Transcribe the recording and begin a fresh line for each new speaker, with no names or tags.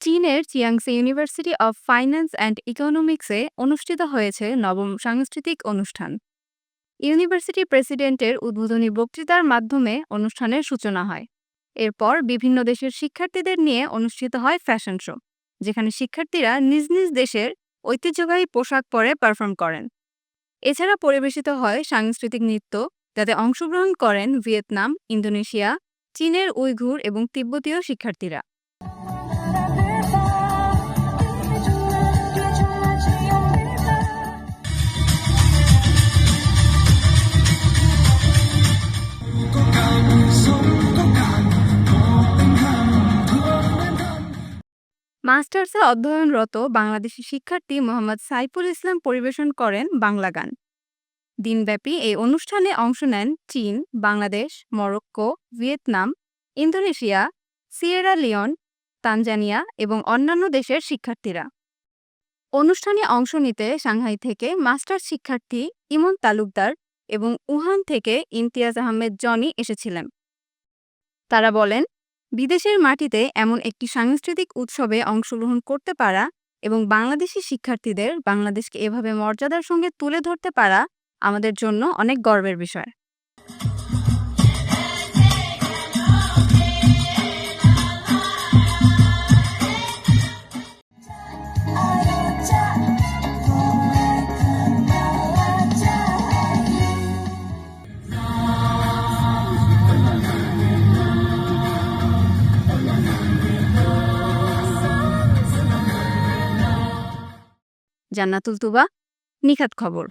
চীনের Jiangxi university of finance and ইকোনমিক্সে অনুষ্ঠিত হয়েছে নবম সাংস্কৃতিক অনুষ্ঠান। ইউনিভার্সিটি প্রেসিডেন্টের উদ্বোধনী বক্তৃতার মাধ্যমে অনুষ্ঠানের সূচনা হয়। এরপর বিভিন্ন দেশের শিক্ষার্থীদের নিয়ে অনুষ্ঠিত হয় ফ্যাশন শো, যেখানে শিক্ষার্থীরা নিজ নিজ দেশের ঐতিহ্যবাহী পোশাক পরে পারফর্ম করেন। এছাড়া পরিবেশিত হয় সাংস্কৃতিক নৃত্য, যাতে অংশগ্রহণ করেন ভিয়েতনাম, ইন্দোনেশিয়া, চীনের উইঘুর এবং তিব্বতীয় শিক্ষার্থীরা। মাস্টার্সে অধ্যয়নরত বাংলাদেশি শিক্ষার্থী মোহাম্মদ সাইফুল ইসলাম পরিবেশন করেন বাংলা গান। দিনব্যাপী এই অনুষ্ঠানে অংশ নেন চীন, Bangladesh, Morocco, Vietnam, Indonesia, Sierra Leone, Tanzania এবং অন্যান্য দেশের শিক্ষার্থীরা। অনুষ্ঠানে অংশ নিতে সাংহাই থেকে মাস্টার্স শিক্ষার্থী ইমন তালুকদার এবং উহান থেকে ইমতিয়াজ আহমেদ জনি এসেছিলেন। তারা বলেন বিদেশের মাটিতে এমন একটি সাংস্কৃতিক উৎসবে অংশগ্রহণ করতে পারা এবং বাংলাদেশি শিক্ষার্থীদের বাংলাদেশকে এভাবে মর্যাদার সঙ্গে তুলে ধরতে পারা আমাদের জন্য অনেক গর্বের বিষয়। জান্নাতুল তুবা নিখাত খবর।